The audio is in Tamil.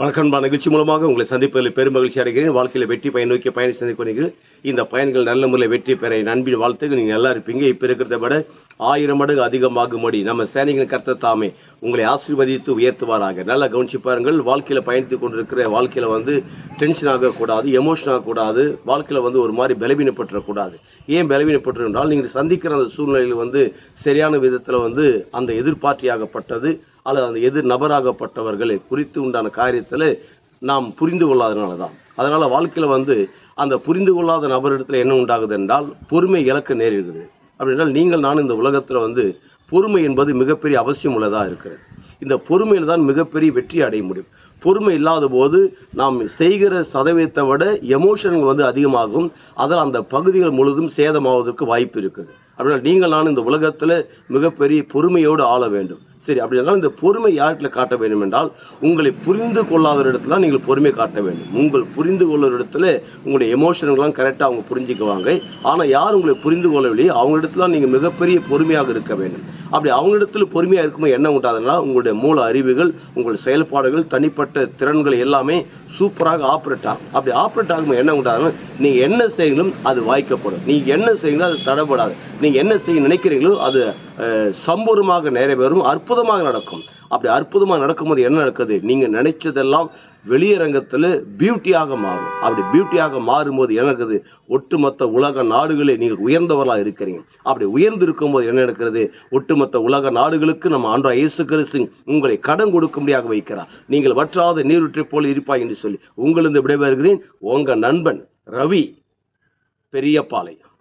வணக்கம்பா நிகழ்ச்சி மூலமாக உங்களை சந்திப்பதில் பெரும் மகிழ்ச்சி அடைகிறேன். வாழ்க்கையில் வெற்றி பயன் நோக்கி பயணி சந்திக்கிறீர்கள் இந்த பயன்கள் நல்ல முறையில் வெற்றி பெற நண்பின் வாழ்த்துக்கு நீங்கள் நல்லா இருப்பீங்க இப்போ இருக்கிறத விட ஆயிரம் மடங்கு அதிகமாகும்படி நம்ம சேனைகள் கர்த்த தாமே உங்களை ஆசீர்வதித்து உயர்த்துவாராக. நல்லா கவனிச்சு பாருங்கள் வாழ்க்கையில் பயணித்து கொண்டிருக்கிற வாழ்க்கையில் வந்து டென்ஷன் ஆகக்கூடாது எமோஷன் ஆகக்கூடாது வாழ்க்கையில் வந்து ஒரு மாதிரி பலவீனப்பட்டுறக்கூடாது. ஏன் பலவீனப்பட்டுருந்தால் என்றால் நீங்கள் சந்திக்கிற அந்த சூழ்நிலையில் வந்து சரியான விதத்தில் வந்து அந்த எதிர்பார்த்தியாகப்பட்டது அல்லது அந்த எதிர் நபராகப்பட்டவர்களை குறித்து உண்டான காரியத்தில் நாம் புரிந்து கொள்ளாதனால தான் அதனால் வாழ்க்கையில் வந்து அந்த புரிந்து கொள்ளாத நபரிடத்தில் என்ன உண்டாகுது என்றால் பொறுமை இழக்க நேரிடுகிறது அப்படின்னால் நீங்கள் நான் இந்த உலகத்தில் வந்து பொறுமை என்பது மிகப்பெரிய அவசியம் உள்ளதாக இருக்கிறது. இந்த பொறுமையில் தான் மிகப்பெரிய வெற்றி அடைய முடியும். பொறுமை இல்லாத போது நாம் செய்கிற சதவீதத்தை விட எமோஷன்கள் வந்து அதிகமாகும். அதில் அந்த பகுதிகள் முழுதும் சேதமாவதற்கு வாய்ப்பு இருக்குது. அப்படின்னா நீங்கள் நான் இந்த உலகத்தில் மிகப்பெரிய பொறுமையோடு ஆள வேண்டும். சரி அப்படி இருந்தாலும் இந்த பொறுமை யார்கிட்ட காட்ட வேண்டும் என்றால் உங்களை புரிந்து கொள்ளாத இடத்துல நீங்கள் பொறுமை காட்ட வேண்டும். உங்கள் புரிந்து கொள்ளுற இடத்துல உங்களுடைய எமோஷன்கள்லாம் கரெக்டாக அவங்க புரிஞ்சுக்குவாங்க. ஆனால் யார் உங்களை புரிந்து கொள்ளவில்லையோ அவங்க இடத்துல நீங்கள் மிகப்பெரிய பொறுமையாக இருக்க வேண்டும். அப்படி அவங்க இடத்துல பொறுமையாக இருக்கும்போது என்ன உண்டாதுன்னா உங்களுடைய மூல அறிவுகள் உங்கள் செயல்பாடுகள் தனிப்பட்ட திறன்கள் எல்லாமே சூப்பராக ஆப்ரேட் ஆகும். அப்படி ஆப்ரேட் ஆகும்போது என்ன உண்டாதுன்னா நீங்கள் என்ன செய்யணும் அது வாய்க்கப்படும். நீங்கள் என்ன செய்யணும் அது தடப்படாது நீங்கள் என்ன செய்ய நினைக்கிறீங்களோ அது அஹ், சம்பூர்ணமாக நிறைவேறும். அற்புதமாக நடக்கும். அப்படி அற்புதமாக நடக்கும்போது என்ன நடக்குது? நீங்கள் நினைச்சதெல்லாம் வெளியரங்கத்தில் பியூட்டியாக மாறும். அப்படி பியூட்டியாக மாறும்போது என்ன நடக்குது? ஒட்டுமொத்த உலக நாடுகளே நீங்கள் உயர்ந்தவர்களாக இருக்கிறீங்க. அப்படி உயர்ந்து இருக்கும்போது என்ன நடக்கிறது? ஒட்டுமொத்த உலக நாடுகளுக்கு நம்ம ஆண்டா இயேசு கிறிஸ்து உங்களை கடன் கொடுக்கும்படியாக வைக்கிறார். நீங்கள் வற்றாத நீருற்றை போல் இருப்பாய் என்று சொல்லி உங்களிருந்து விடைபெறுகிறேன். உங்கள் நண்பன் ரவி பெரியபாளையம்